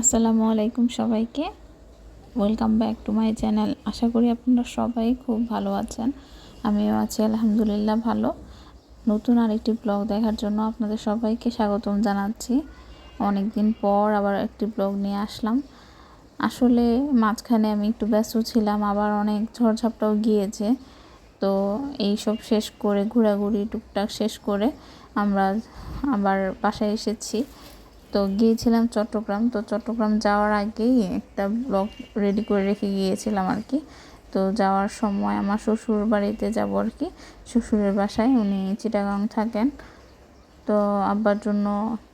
আসসালামু আলাইকুম সবাইকে। Welcome back to my channel আশা করি আপনারা সবাই খুব ভালো আছেন। আমিও আছি, আলহামদুলিল্লাহ, ভালো। নতুন আরেকটি ব্লগ দেখার জন্য আপনাদের সবাইকে স্বাগতম জানাচ্ছি। অনেক দিন পর আবার একটি ব্লগ নিয়ে আসলাম। আসলে মাঝখানে আমি একটু ব্যস্ত ছিলাম, আবার অনেক ঝড়ঝাপটাও গিয়েছে। তো এই সব শেষ করে, ঘোরাঘুরি টুকটাক শেষ করে আমরা আবার বাসায় এসেছি। তো গিয়েছিলাম চট্টগ্রাম। তো চট্টগ্রাম যাওয়ার আগেই একটা ব্লগ রেডি করে রেখে গিয়েছিলাম আর কি। তো যাওয়ার সময় আমার শ্বশুর বাড়িতে যাব আর কি। শ্বশুরের বাসায়, উনি চিটাগাং থাকেন। তো আব্বার জন্য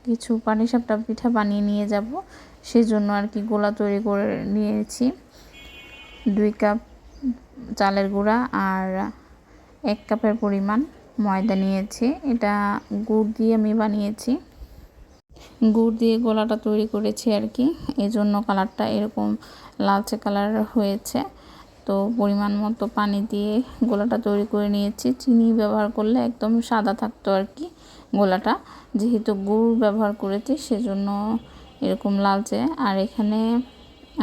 কিছু পাটিসাপটা পিঠা বানিয়ে নিয়ে যাব। সেই জন্য আর কি গোলা তৈরি করে নিয়েছি। দুই কাপ চালের গুঁড়া আর এক কাপের পরিমাণ ময়দা নিয়েছি। এটা গুড় দিয়ে আমি বানিয়েছি। গুড় দিয়ে গোলাটা তৈরি করেছি আর কি। এই জন্য কালারটা এরকম লালচে কালার হয়েছে। তো পরিমাণ মতো পানি দিয়ে গোলাটা তৈরি করে নিয়েছি। চিনি ব্যবহার করলে একদম সাদা থাকতো আর কি গোলাটা। যেহেতু গুড় ব্যবহার করেছি, সেজন্য এরকম লালচে। আর এখানে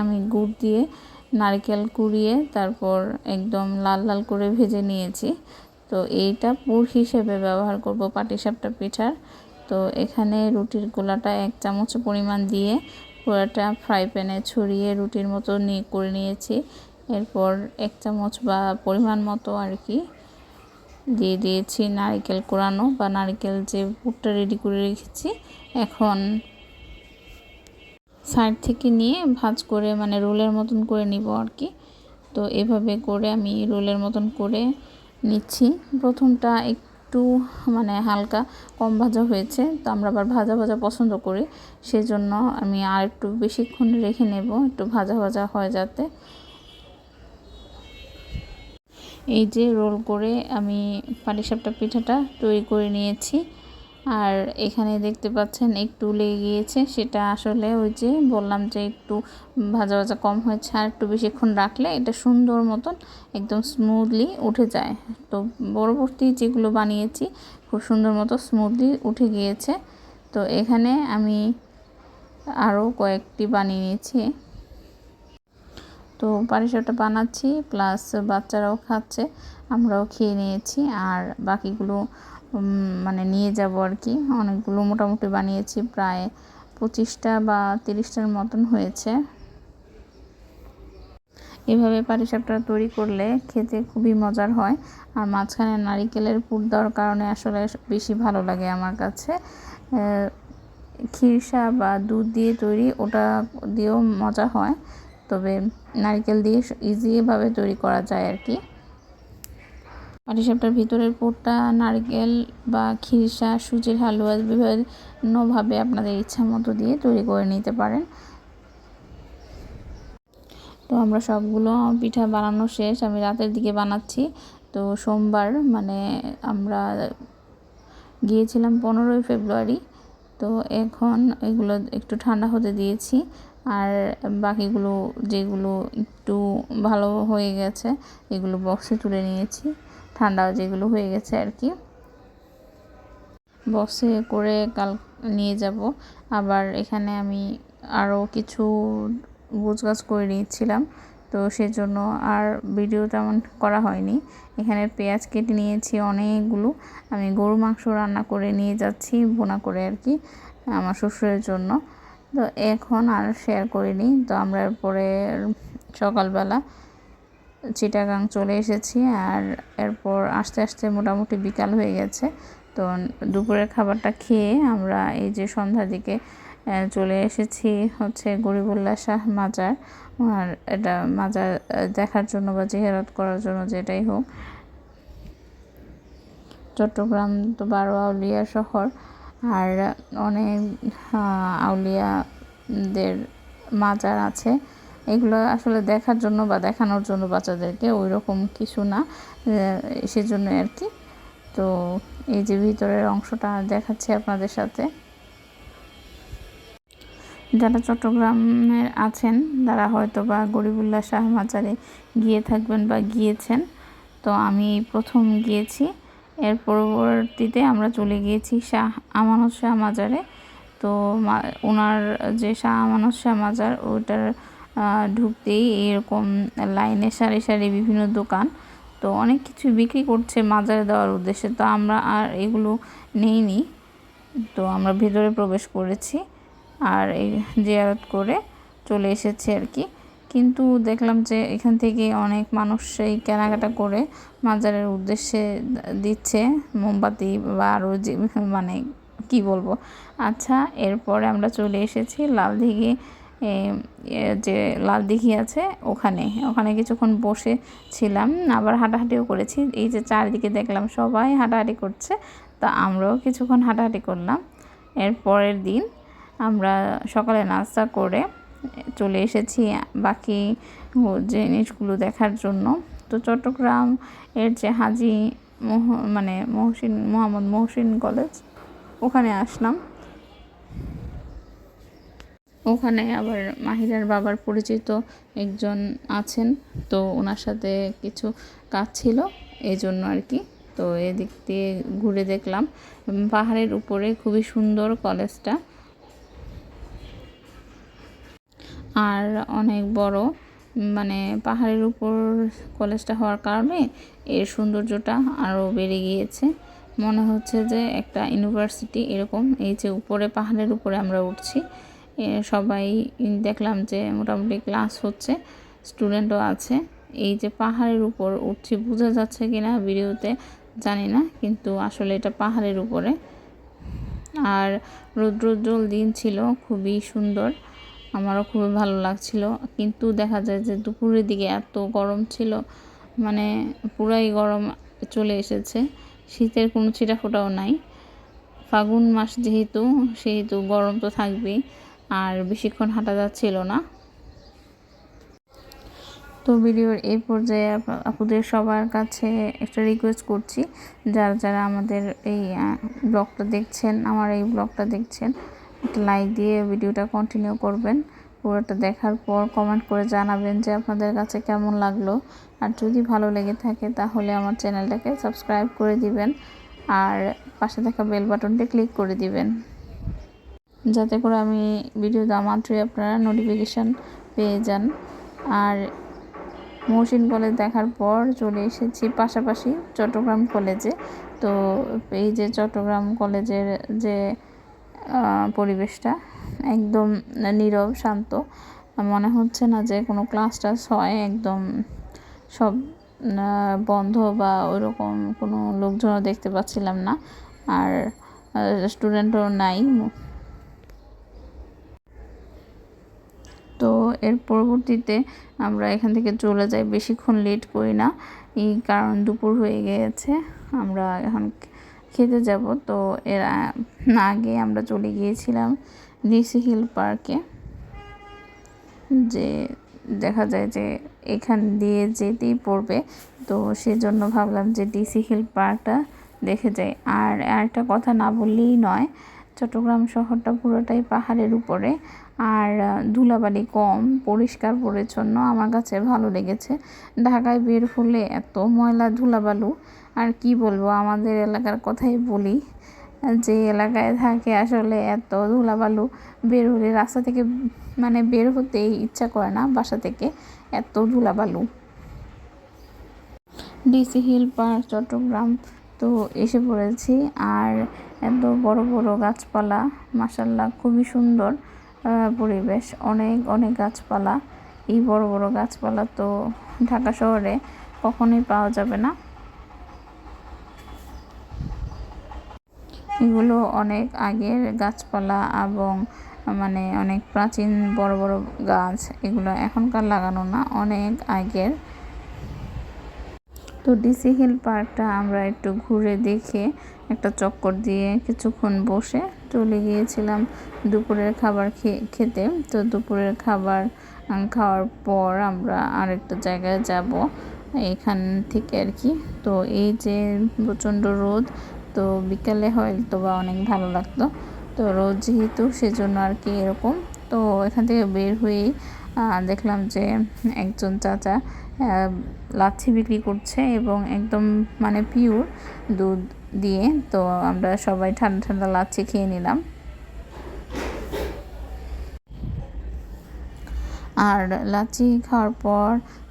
আমি গুড় দিয়ে নারকেল কুড়িয়ে তারপর একদম লাল লাল করে ভেজে নিয়েছি। তো এইটা পুর হিসেবে ব্যবহার করব পাটিসাপটা পিঠার। তো এখানে রুটির গোলাটা এক চামচ পরিমাণ দিয়ে পুরোটা ফ্রাই প্যানে ছড়িয়ে রুটির মতো নিয়ে করে নিয়েছি। এরপর এক চামচ বা পরিমাণ মতো আর কি দিয়ে দিয়েছি নারকেল কোরানো বা নারকেল যে পুরটা রেডি করে রেখেছি। এখন সাইড থেকে নিয়ে ভাজ করে মানে রোলের মতন করে নিব আর কি। তো এভাবে করে আমি রোলের মতন করে নিচ্ছি। প্রথমটা একটু মানে হালকা কম ভাজা হয়েছে, তো আমরা আবার ভাজা ভাজা পছন্দ করি। সেজন্য আমি আর একটু বেশিক্ষণ রেখে নেব, একটু ভাজা ভাজা হয় যাতে। এই যে রোল করে আমি পাটিসাপটা পিঠাটা তৈরি করে নিয়েছি। আর এখানে দেখতে পাচ্ছেন একটু লেগে গিয়েছে। সেটা আসলে ওই যে বললাম যে একটু ভাজা ভাজা কম হয়েছে আর একটু বেশিক্ষণ রাখলে এটা সুন্দর মতন একদম স্মুথলি উঠে যায়। তো পরবর্তী যেগুলো বানিয়েছি খুব সুন্দর মতো স্মুথলি উঠে গিয়েছে। তো এখানে আমি আরও কয়েকটি বানিয়ে নিয়েছি। তো পারিসাটা বানাচ্ছি, প্লাস বাচ্চারাও খাচ্ছে, আমরাও খেয়ে নিয়েছি, আর বাকিগুলো মানে নিয়ে যাব আর কি। অনেকগুলো মোটামুটি বানিয়েছি, প্রায় পঁচিশটা বা তিরিশটার মতন হয়েছে। এভাবে পাটিসাপটা তৈরি করলে খেতে খুবই মজার হয়। আর মাঝখানে নারিকেলের পুর দেওয়ার কারণে আসলে বেশি ভালো লাগে আমার কাছে। খিরসা বা দুধ দিয়ে তৈরি, ওটা দিয়েও মজা হয়। তবে নারিকেল দিয়ে ইজিভাবে তৈরি করা যায় আর কি। পাটিসাপটার ভিতরের পুরটা, নারকেল বা খিরসা, সুজির হালুয়া বিভিন্নভাবে আপনাদের ইচ্ছা মতো দিয়ে তৈরি করে নিতে পারেন। তো আমরা সবগুলো পিঠা বানানো শেষ, আমি রাতের দিকে বানাচ্ছি। তো সোমবার মানে আমরা গিয়েছিলাম পনেরোই ফেব্রুয়ারি। তো এখন এগুলো একটু ঠান্ডা হতে দিয়েছি আর বাকিগুলো যেগুলো একটু ভালো হয়ে গেছে, এগুলো বক্সে তুলে নিয়েছি। ঠান্ডা যেগুলো হয়ে গেছে আর কি। বক্সে করে কাল নিয়ে যাব। আবার এখানে আমি আরও কিছু গোছগাছ করে নিয়েছিলাম। তো সেজন্য আর ভিডিও তেমন করা হয়নি। এখানে পেঁয়াজ কেটে নিয়েছি অনেকগুলো। আমি গরু মাংস রান্না করে নিয়ে যাচ্ছি বোনা করে আর কি, আমার শ্বশুরের জন্য। তো এখন আর শেয়ার করিনি। তো আমরা পরে সকালবেলা চিটাগাং চলে এসেছি আর এরপর আস্তে আস্তে মোটামুটি বিকাল হয়ে গেছে। তো দুপুরের খাবারটা খেয়ে আমরা এই যে সন্ধ্যার দিকে চলে এসেছি হচ্ছে গরিবুল্লাহ শাহ মাজার। আর এটা মাজার দেখার জন্য বা জিহারত করার জন্য যেটাই হোক। চট্টগ্রাম তো বারো আউলিয়া শহর। আর অনেক আউলিয়াদের মাজার আছে। এগুলো আসলে দেখার জন্য বা দেখানোর জন্য বাচ্চাদেরকে ওই রকম কিছু না সেজন্য আর কি। তো এই যে ভিতরের অংশটা দেখাচ্ছি আপনাদের সাথে। যারা চট্টগ্রামের আছেন, তারা হয়তো বা গরিবুল্লাহ শাহ মাজারে গিয়ে থাকবেন বা গিয়েছেন। তো আমি প্রথম গিয়েছি, এর পরবর্তীতে আমরা চলে গিয়েছি শাহ আমানত শাহ মাজারে তো ওনার যে শাহ আমানত শাহ মাজার ওটার ঢুকতেই এরকম লাইনে সারি সারি বিভিন্ন দোকান। তো অনেক কিছু বিক্রি করছে মাজারে দেওয়ার উদ্দেশ্যে। তো আমরা আর এগুলো নেইনি। তো আমরা ভিতরে প্রবেশ করেছি আর এই জিয়ারত করে চলে এসেছি আর কি। কিন্তু দেখলাম যে এখান থেকে অনেক মানুষ সেই কেনাকাটা করে মাজারের উদ্দেশ্যে দিচ্ছে মোমবাতি বা আরও যে মানে কি বলব। আচ্ছা এরপরে আমরা চলে এসেছি লালদিঘি এ, এ, যে লাল দিঘি আছে, ওখানে। ওখানে কিছুক্ষণ বসে ছিলাম, আবার হাঁটাহাঁটিও করেছি। এই যে চারিদিকে দেখলাম সবাই হাঁটাহাঁটি করছে, তা আমরাও কিছুক্ষণ হাঁটাহাঁটি করলাম। এর পরের দিন আমরা সকালে নাস্তা করে চলে এসেছি বাকি জিনিসগুলো দেখার জন্য। তো চট্টগ্রাম এর যে হাজি মানে মহসিন, মোহাম্মদ মহসিন কলেজ, ওখানে আসলাম। ওখানে আবার মাহিরার বাবার পরিচিত একজন আছেন, তো ওনার সাথে কিছু কাজ ছিল এই জন্য আর কি। তো এদিক দিয়ে ঘুরে দেখলাম পাহাড়ের উপরে খুবই সুন্দর কলেজটা। আর অনেক বড় মানে পাহাড়ের উপর কলেজটা হওয়ার কারণে এর সৌন্দর্যটা আরও বেড়ে গিয়েছে। মনে হচ্ছে যে একটা ইউনিভার্সিটি এরকম, এই যে উপরে পাহাড়ের উপরে আমরা উঠছি সবাই দেখলাম যে মোটামুটি ক্লাস হচ্ছে, স্টুডেন্টও আছে। এই যে পাহাড়ের উপর উঠছি, বোঝা যাচ্ছে কি না ভিডিওতে জানি না, কিন্তু আসলে এটা পাহাড়ের উপরে। আর রৌদ্রোজ্জ্বল দিন ছিল, খুবই সুন্দর, আমারও খুবই ভালো লাগছিল। কিন্তু দেখা যায় যে দুপুরের দিকে এত গরম ছিল মানে পুরাই গরম চলে এসেছে, শীতের কোনো ছিটাফোটাও নাই। ফাগুন মাস যেহেতু, সেহেতু গরম তো থাকবেই। আর বেশিক্ষণ হাঁটা যাচ্ছিল না। তো ভিডিওর এই পর্যায়ে আপ- আপুদের সবার কাছে একটা রিকোয়েস্ট করছি। যারা যারা আমাদের এই ব্লগটা দেখছেন, আমার এই ব্লগটা দেখছেন, একটা লাইক দিয়ে ভিডিওটা কন্টিনিউ করবেন। পুরোটা দেখার পর কমেন্ট করে জানাবেন যে আপনাদের কাছে কেমন লাগল। আর যদি ভালো লেগে থাকে তাহলে আমার চ্যানেলটাকে সাবস্ক্রাইব করে দিবেন। আর পাশে থাকা বেল বাটনটি ক্লিক করে দিবেন। যাতে করে আমি ভিডিও দেওয়া মাত্রই আপনারা নোটিফিকেশান পেয়ে যান। আর মহসিন কলেজ দেখার পর চলে এসেছি পাশাপাশি চট্টগ্রাম কলেজে তো এই যে চট্টগ্রাম কলেজের যে পরিবেশটা একদম নীরব, শান্ত। মনে হচ্ছে না যে কোনো ক্লাস টাস হয়, একদম সব বন্ধ বা ওইরকম কোনো লোকজনও দেখতে পাচ্ছিলাম না। আর স্টুডেন্টও নাই তো এর পরবর্তীতে আমরা এখান থেকে চলে যাই। বেশিক্ষণ লেট করি না। এই কারণ দুপুর হয়ে গিয়েছে। আমরা এখন খেতে যাব। তো এর আগে আমরা চলে গিয়েছিলাম ডিসি হিল পার্কে যে দেখা যায় যে এখান দিয়ে যেতেই পড়বে। তো সেজন্য ভাবলাম যে ডিসি হিল পার্কটা দেখে যাই। আর একটা কথা না বললেই নয় চট্টগ্রাম শহরটা পুরোটাই পাহাড়ের উপরে। আর ধুলাবালি কম, পরিষ্কার পরিচ্ছন্ন, আমার কাছে ভালো লেগেছে। ঢাকায় বের হলে এত ময়লা ধুলাবালু, আর কি বলব, আমাদের এলাকার কথাই বলি, যে এলাকায় থাকে আসলে এত ধুলাবালু, বের হলে রাস্তা থেকে মানে বের হতেই ইচ্ছা করে না বাসা থেকে, এত ধুলাবালু। ডিসি হিল পার্ক চট্টগ্রাম তো এসে পড়েছি। আর এত বড় বড় গাছপালা মাসাল্লাহ খুবই সুন্দর পরিবেশ। অনেক অনেক গাছপালা। এই বড় বড় গাছপালা তো ঢাকা শহরে কখনোই পাওয়া যাবে না। এগুলো অনেক আগের গাছপালা এবং মানে অনেক প্রাচীন বড় বড় গাছ। এগুলো এখনকার লাগানো না, অনেক আগের। তো ডিসি হিল পার্কটা আমরা একটু ঘুরে দেখে একটা চক্কর দিয়ে কিছুক্ষণ বসে চলে গিয়েছিলাম দুপুরের খাবার খেতে। তো দুপুরের খাবার খাওয়ার পর আমরা আরেকটা জায়গায় যাব, এখান থেকে আর কি। তো এই যে প্রচণ্ড রোদ, তো বিকালে হয়তো বা অনেক ভালো লাগতো। তো রোদ যেহেতু সেজন্য আর কি এরকম। তো এখান থেকে বের হয়েই দেখলাম যে একজন চাচা হ্যাঁ, লাচ্ছি বিক্রি করছে এবং একদম মানে পিওর দুধ দিয়ে। তো আমরা সবাই ঠান্ডা ঠান্ডা লাচ্ছি খেয়ে নিলাম। আর লাচ্ছি খাওয়ার পর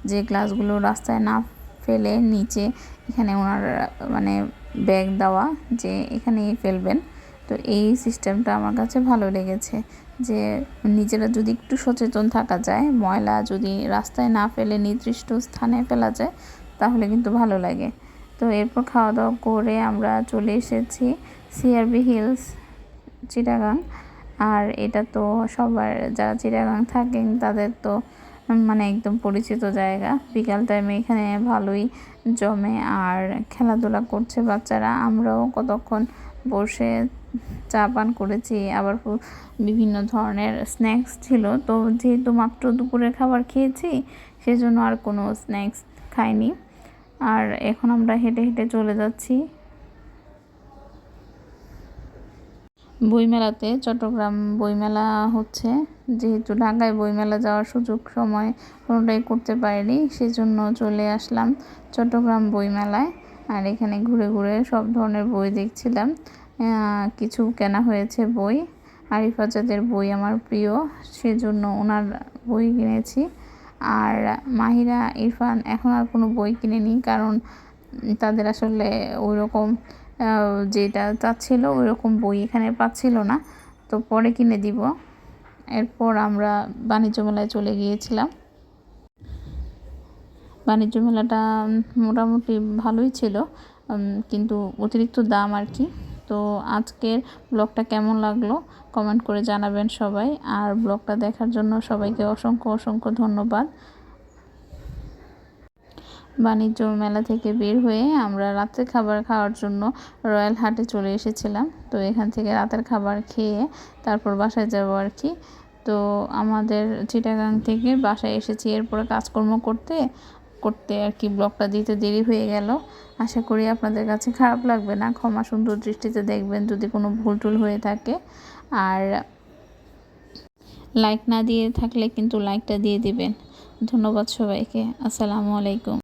যে গ্লাসগুলো রাস্তায় না ফেলে নিচে, এখানে ওনার মানে ব্যাগ দেওয়া যে এখানেই ফেলবেন। তো এই সিস্টেমটা আমার কাছে ভালো লেগেছে। যে নিজেরা যদি একটু সচেতন থাকা যায়, ময়লা যদি রাস্তায় না ফেলে নির্দিষ্ট স্থানে ফেলা যায়, তাহলে কিন্তু ভালো লাগে। তো এরপর খাওয়া দাওয়া করে আমরা চলে এসেছি সিআরবি হিলস চিটাগাং আর এটা তো সবার, যারা চিটাগাং থাকেন, তাদের তো মানে একদম পরিচিত জায়গা। বিকাল টাইমে এখানে ভালোই জমে আর খেলাধুলা করছে বাচ্চারা। আমরাও কতক্ষণ বসে চা পান করেছি, আবার বিভিন্ন ধরনের স্ন্যাক্স ছিল। তো যেহেতু মাত্র দুপুরের খাবার খেয়েছি, সেজন্য আর কোনো স্ন্যাক্স খাইনি। আর এখন আমরা হেঁটে হেঁটে চলে যাচ্ছি। বইমেলাতে, চট্টগ্রাম বইমেলা হচ্ছে। যেহেতু ঢাকায় বইমেলা যাওয়ার সুযোগ সময় কোনোটাই করতে পারিনি, সেজন্য চলে আসলাম চট্টগ্রাম বইমেলায়। আর এখানে ঘুরে ঘুরে সব ধরনের বই দেখছিলাম। কিছু কেনা হয়েছে বই। আরিফ আজাদের বই আমার প্রিয়, সেজন্য ওনার বই কিনেছি। আর মাহিরা, ইরফান এখন আর কোনো বই কিনেনি কারণ তাদের আসলে ওই রকম যেটা চাচ্ছিল ওই রকম বই এখানে পাচ্ছিল না। তো পরে কিনে দিব। এরপর আমরা বাণিজ্য মেলায় চলে গিয়েছিলাম। বাণিজ্য মেলাটা মোটামুটি ভালোই ছিল কিন্তু অতিরিক্ত দাম আর কি। তো আজকের ব্লগটা কেমন লাগল কমেন্ট করে জানাবেন সবাই। আর ব্লগটা দেখার জন্য সবাইকে অসংখ্য অসংখ্য ধন্যবাদ। বাণিজ্য মেলা থেকে বের হয়ে আমরা রাতের খাবার খাওয়ার জন্য রয়্যাল হাটে চলে এসেছিলাম। তো এখান থেকে রাতের খাবার খেয়ে তারপর বাসায় যাব আর কি। তো আমাদের চিটাগাং থেকে বাসায় এসেছি। এরপরে কাজকর্ম করতে করতে আর কি ব্লগটা দিতে দেরি হয়ে গেল। আশা করি আপনাদের কাছে খারাপ লাগবে না। ক্ষমা সুন্দর দৃষ্টিতে দেখবেন যদি কোনো ভুল টুল হয়ে থাকে। আর লাইক না দিয়ে থাকলে কিন্তু লাইকটা দিয়ে দিবেন। ধন্যবাদ সবাইকে। আসসালামু আলাইকুম।